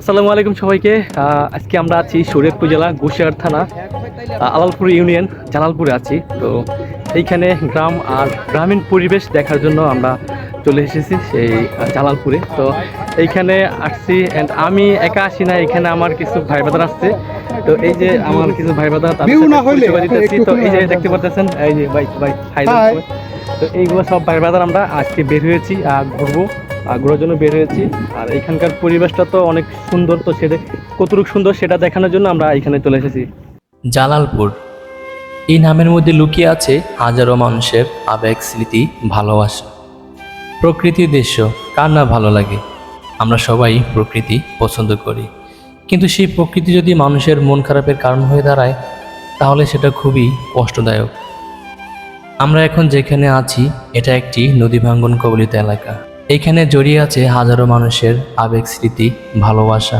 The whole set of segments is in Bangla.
আসসালামু আলাইকুম সবাইকে। আজকে আমরা আছি শরীয়তপুর জেলা গোশিয়ার থানা আলালপুর ইউনিয়ন জালালপুরে আছি। তো এইখানে গ্রাম আর গ্রামীণ পরিবেশ দেখার জন্য আমরা চলে এসেছি সেই জালালপুরে। তো এইখানে আসছি অ্যান্ড আমি একা আসি না এখানে আমার কিছু ভাই বাদার আসছে। তো এই যে আমার কিছু ভাই বাদার দিতেছি। তো এই যে দেখতে পাচ্ছেন এই যে ভাই ভাই তো এইগুলো সব ভাই বাদার আমরা আজকে বের হয়েছি আর ঘুরবো। ঘোরার জন্য বের হয়েছি। আর এখানকার পরিবেশটা তো অনেক সুন্দর তো সেটা কতটুকু সুন্দর সেটা দেখানোর জন্য আমরা এখানে চলে এসেছি। জালালপুর। এই নামের মধ্যে লুকিয়ে আছে হাজারো মানুষের আবেগ, স্মৃতি, ভালোবাসা। প্রকৃতির দৃশ্য, কার না ভালো লাগে? আমরা সবাই প্রকৃতি পছন্দ করি। কিন্তু সেই প্রকৃতি যদি মানুষের মন খারাপের কারণ হয়ে দাঁড়ায়, তাহলে সেটা খুবই কষ্টদায়ক। আমরা এখন যেখানে আছি, এটা একটি নদী ভাঙ্গন কবলিত এলাকা। এখানে জড়িয়ে আছে হাজারো মানুষের আবেগ, স্মৃতি, ভালোবাসা।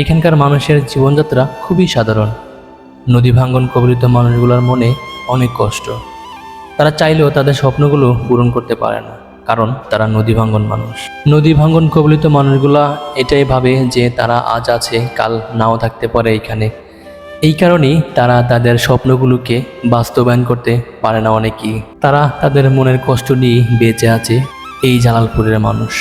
এখানকার মানুষের জীবনযাত্রা খুবই সাধারণ। নদী ভাঙ্গন কবলিত মানুষগুলোর মনে অনেক কষ্ট। তারা চাইলেও তাদের স্বপ্নগুলো পূরণ করতে পারে না, কারণ তারা নদী ভাঙ্গন মানুষ। নদী ভাঙ্গন কবলিত মানুষগুলা এটাই ভাবে যে তারা আজ আছে, কাল নাও থাকতে পারে এখানে। এই কারণেই তারা তাদের স্বপ্নগুলোকে বাস্তবায়ন করতে পারে না অনেকেই। তারা তাদের মনের কষ্ট নিয়ে বেঁচে আছে এই জালালপুরের মানুষ।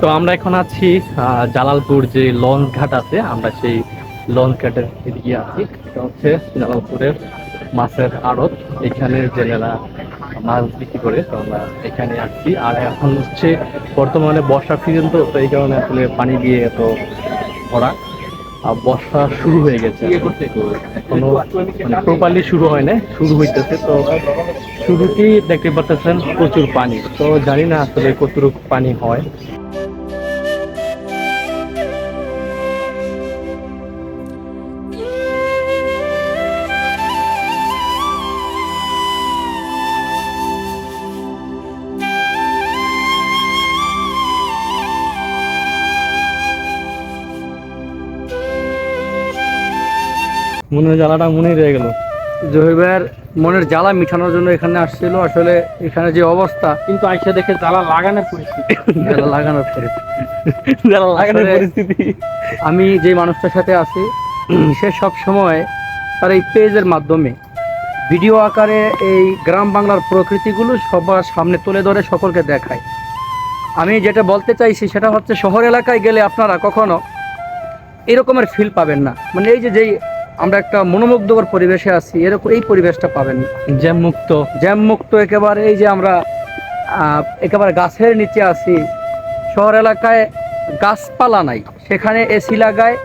তো আমরা এখন আছি জালালপুর যে লঞ্চ ঘাট আছে, আমরা সেই লঞ্চ ঘাটের এদিকে আছি। এটা হচ্ছে জালালপুরের মাছের আড়ত। এখানে জেলেরা মাছ বিক্রি করে, তো আমরা এখানে আসছি। আর এখন হচ্ছে বর্তমানে বর্ষা সিজন তো এই কারণে আসলে পানি দিয়ে এত ভরা। বর্ষা শুরু হয়ে গেছে এখনও। মানে প্রপারলি শুরু হয় না শুরু হইতেছে তো শুরুতেই দেখতে পাচ্ছেন প্রচুর পানি। তো জানি না আসলে কতটুকু পানি হয়। মনের জ্বালাটা মনেই রয়ে গেল। জহির ভাইয়ের মনের জ্বালা মিঠানোর জন্য এখানে আসছিল। আসলে এখানে যে অবস্থা কিন্তু আইসা দেখে জ্বালা লাগানোর পরিস্থিতি। জ্বালা লাগানোর পরে জ্বালা লাগানোর পরিস্থিতি। আমি যে মানুষটার সাথে আছি সে সব সময় তার এই পেজের মাধ্যমে ভিডিও আকারে এই গ্রাম বাংলার প্রকৃতিগুলো সবার সামনে তুলে ধরে সকলকে দেখায়। আমি যেটা বলতে চাইছি সেটা হচ্ছে শহর এলাকায় গেলে আপনারা কখনো এরকমের ফিল পাবেন না। মানে এই যে যেই আমরা একটা মনোমুগ্ধকর পরিবেশে আছি এরকম এই পরিবেশটা পাবেন। জ্যাম মুক্ত জ্যাম মুক্ত একেবারে এই যে আমরা একেবারে গাছের নিচে আছি। শহর এলাকায় গাছপালা নাই সেখানে এসি লাগায়।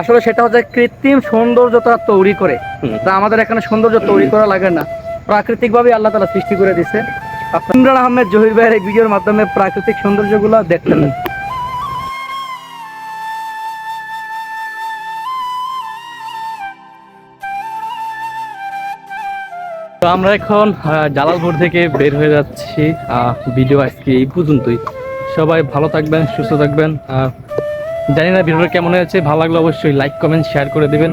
আসলে সেটা হচ্ছে কৃত্রিম সৌন্দর্যতা তৈরি করে। তা আমাদের এখানে সৌন্দর্য তৈরি করা লাগে না। প্রাকৃতিকভাবে আল্লাহ তালা সৃষ্টি করে দিছে। ইমরান আহমেদ জহির ভাইয়ের এই ভিডিওর মাধ্যমে প্রাকৃতিক সৌন্দর্যগুলো দেখতে আমরা এখন জালালপুর থেকে বের হয়ে যাচ্ছি। ভিডিও আজকে এই পর্যন্তই। সবাই ভালো থাকবেন, সুস্থ থাকবেন। জানি না ভিডিওটা কেমন হয়েছে, ভালো লাগলে অবশ্যই লাইক কমেন্ট শেয়ার করে দেবেন।